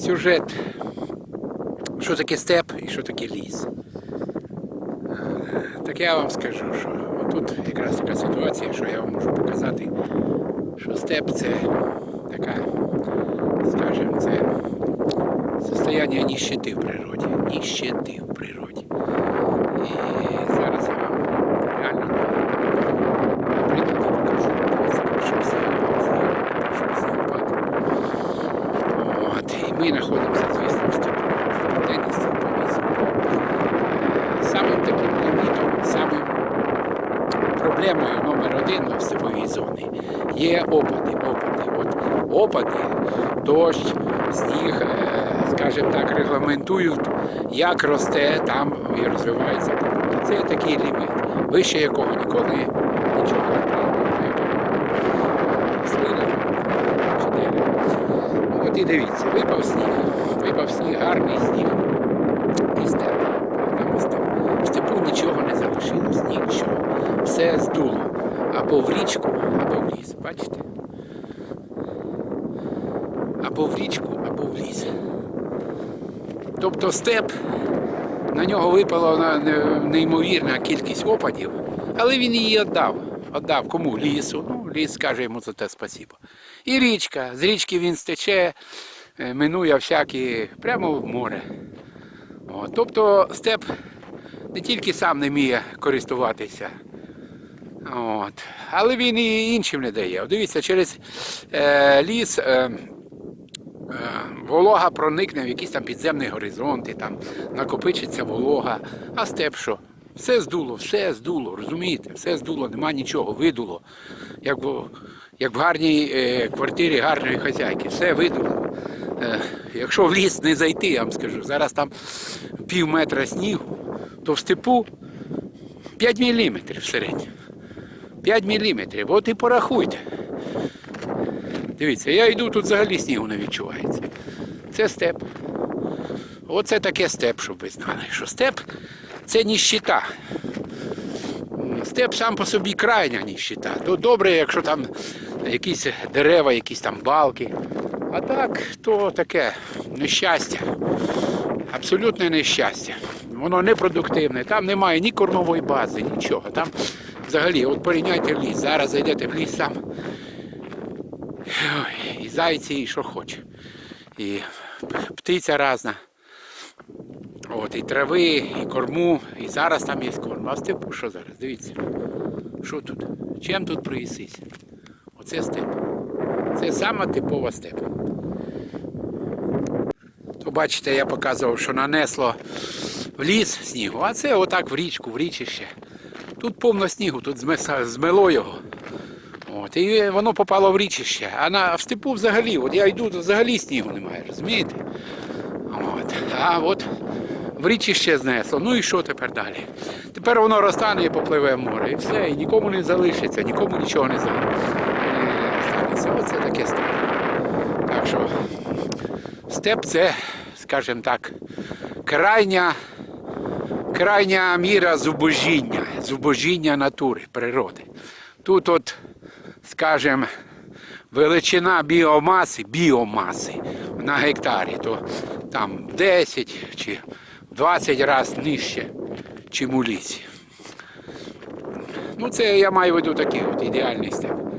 сюжет, що таке степ і що таке ліс. Е, Так я вам скажу, що тут якраз така ситуація, що я вам можу показати, що степ це така, скажімо, це состояние нищети в природі. Нищети в природі. І зараз я вам реально на прикладі покажу. Дивіться, пройшов сніг, сніг, пройшов снігопад. Ми знаходимося, звісно, в степу, в південній степовій зоні. Е, Самим таким лімітом, самим проблемою номер один в степовій зоні є опади. опади. От опади, дощ, сніг, е, скажімо так, регламентують, як росте там і розвивається природа. Це такий ліміт, вище якого ніколи нічого не треба. Рослина чи дерево. Ну, От і дивіться, випав сніг, випав сніг, гарний сніг. І степ. В степу нічого не залишилось, нічого. Все здуло. Або в річку, або в ліс. Бачите? Або в річку, або в ліс. Тобто степ, на нього випала неймовірна кількість опадів, але він її віддав. Віддав кому? Лісу. Ліс скаже йому за те спасибо. І річка. З річки він стече, е, минує всякі прямо в море. От, тобто степ не тільки сам не вміє користуватися, от, але він і іншим не дає. Дивіться, через е, ліс е, е, волога проникне в якісь там підземні горизонти, там накопичиться волога, а степ що? Все здуло, все здуло, розумієте? Все здуло, нема нічого, видуло. Як в, як в гарній е, квартирі гарної хазяйки, все видуло. Е, якщо в ліс не зайти, я вам скажу, зараз там пів метра снігу, то в степу 5 міліметрів в середньому. 5 міліметрів. От і порахуйте. Дивіться, я йду, тут взагалі снігу не відчувається. Це степ. Оце таке степ, щоб ви знали, що степ це ніщита. Степ сам по собі крайня ніщита. То добре, якщо там якісь дерева, якісь там балки. А так, то таке нещастя. Абсолютне нещастя. Воно непродуктивне. Там немає ні кормової бази, нічого. Там взагалі, от порівняйте ліс. Зараз зайдете в ліс. Ой, і зайці, і що хоче. І птиця різна. От, і трави, і корму, і зараз там є корм. А в степу що зараз? Дивіться. Що тут? Чим тут проїсись? Оце степ. Це сама типова степ. То бачите, я показував, що нанесло в ліс снігу, а це отак в річку, в річище. Тут повно снігу, тут змело його. От, і воно попало в річище. А на в степу взагалі, от я йду, то взагалі снігу немає, розумієте? От. А от в річище знесло. Ну і що тепер далі? Тепер воно розтане і попливе в море. І все, і нікому не залишиться, нікому нічого не за- не станеться. Оце таке степ. Так що степ це, скажімо так, крайня, крайня міра зубожіння, зубожіння натури, природи. Тут от, скажімо, величина біомаси, біомаси на гектарі, то там 10 чи 20 разів нижче, чим у лісі. Ну, це я маю в виду такий от ідеальний степ.